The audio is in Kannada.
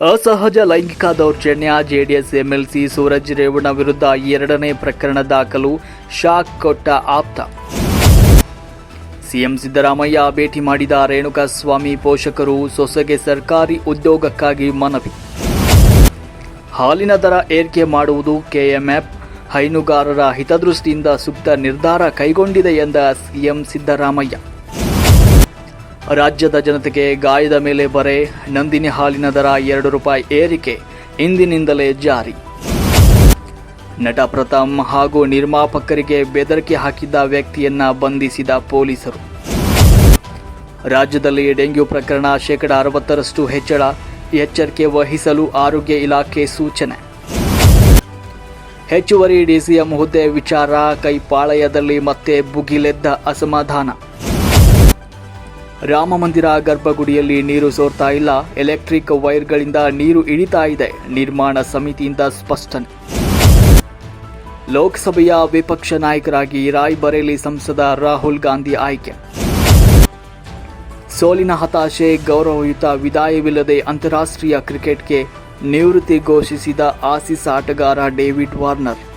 ಅಸಹಜ ಲೈಂಗಿಕ ದೌರ್ಜನ್ಯ, ಜೆಡಿಎಸ್, ಎಂಎಲ್ಸಿ, ಸೂರಜ್ ರೇವಣ್ಣ ವಿರುದ್ಧ ಎರಡನೇ ಪ್ರಕರಣ ದಾಖಲು, ಶಾಕ್ ಕೊಟ್ಟ ಆಪ್ತ. ಸಿಎಂ ಸಿದ್ದರಾಮಯ್ಯ ಭೇಟಿ ಮಾಡಿದ ರೇಣುಕಾಸ್ವಾಮಿ ಪೋಷಕರು ಸೊಸೆಗೆ ಸರ್ಕಾರಿ ಉದ್ಯೋಗಕ್ಕಾಗಿ ಮನವಿ. ಹಾಲಿನ ದರ ಏರಿಕೆ ಮಾಡುವುದು ಕೆಎಂಎಫ್. ಹೈನುಗಾರರ ಹಿತದೃಷ್ಟಿಯಿಂದ ಸೂಕ್ತ ನಿರ್ಧಾರ ಕೈಗೊಂಡಿದೆ ಎಂದ ಸಿಎಂ ಸಿದ್ದರಾಮಯ್ಯ. ರಾಜ್ಯದ ಜನತೆಗೆ ಗಾಯದ ಮೇಲೆ ಬರೆ ನಂದಿನಿ ಹಾಲಿನ ದರ ಎರಡು ರೂಪಾಯಿ ಏರಿಕೆ ಇಂದಿನಿಂದಲೇ ಜಾರಿ. ನಟ ಪ್ರಥಮ್ ಹಾಗೂ ನಿರ್ಮಾಪಕರಿಗೆ ಬೆದರಿಕೆ ಹಾಕಿದ್ದ ವ್ಯಕ್ತಿಯನ್ನ ಬಂಧಿಸಿದ ಪೊಲೀಸರು. ರಾಜ್ಯದಲ್ಲಿ ಡೆಂಗ್ಯೂ ಪ್ರಕರಣ ಶೇಕಡ ಅರವತ್ತರಷ್ಟು ಹೆಚ್ಚಳ, ಎಚ್ಚರಿಕೆ ವಹಿಸಲು ಆರೋಗ್ಯ ಇಲಾಖೆ ಸೂಚನೆ. ಹೆಚ್ಚುವರಿ ಡಿಸಿಎಂ ಹುದ್ದೆ ವಿಚಾರ, ಕೈಪಾಳಯದಲ್ಲಿ ಮತ್ತೆ ಭುಗಿಲೆದ್ದ ಅಸಮಾಧಾನ. ರಾಮ ಮಂದಿರ ಗರ್ಭಗುಡಿಯಲ್ಲಿ ನೀರು ಸೋರ್ತಾ ಇಲ್ಲ. ಎಲೆಕ್ಟ್ರಿಕ್ ವೈರ್ಗಳಿಂದ ನೀರು ಇಳಿತಾ ಇದೆ. ನಿರ್ಮಾಣ ಸಮಿತಿಯಿಂದ ಸ್ಪಷ್ಟನೆ. ಲೋಕಸಭೆಯ ವಿಪಕ್ಷ ನಾಯಕರಾಗಿ ರಾಯ್ಬರೇಲಿ ಸಂಸದ ರಾಹುಲ್ ಗಾಂಧಿ ಆಯ್ಕೆ. ಸೋಲಿನ ಹತಾಶೆ, ಗೌರವಯುತ ವಿದಾಯವಿಲ್ಲದೆ ಅಂತಾರಾಷ್ಟ್ರೀಯ ಕ್ರಿಕೆಟ್ಗೆ ನಿವೃತ್ತಿ ಘೋಷಿಸಿದ ಆಸೀಸ್ ಆಟಗಾರ ಡೇವಿಡ್ ವಾರ್ನರ್.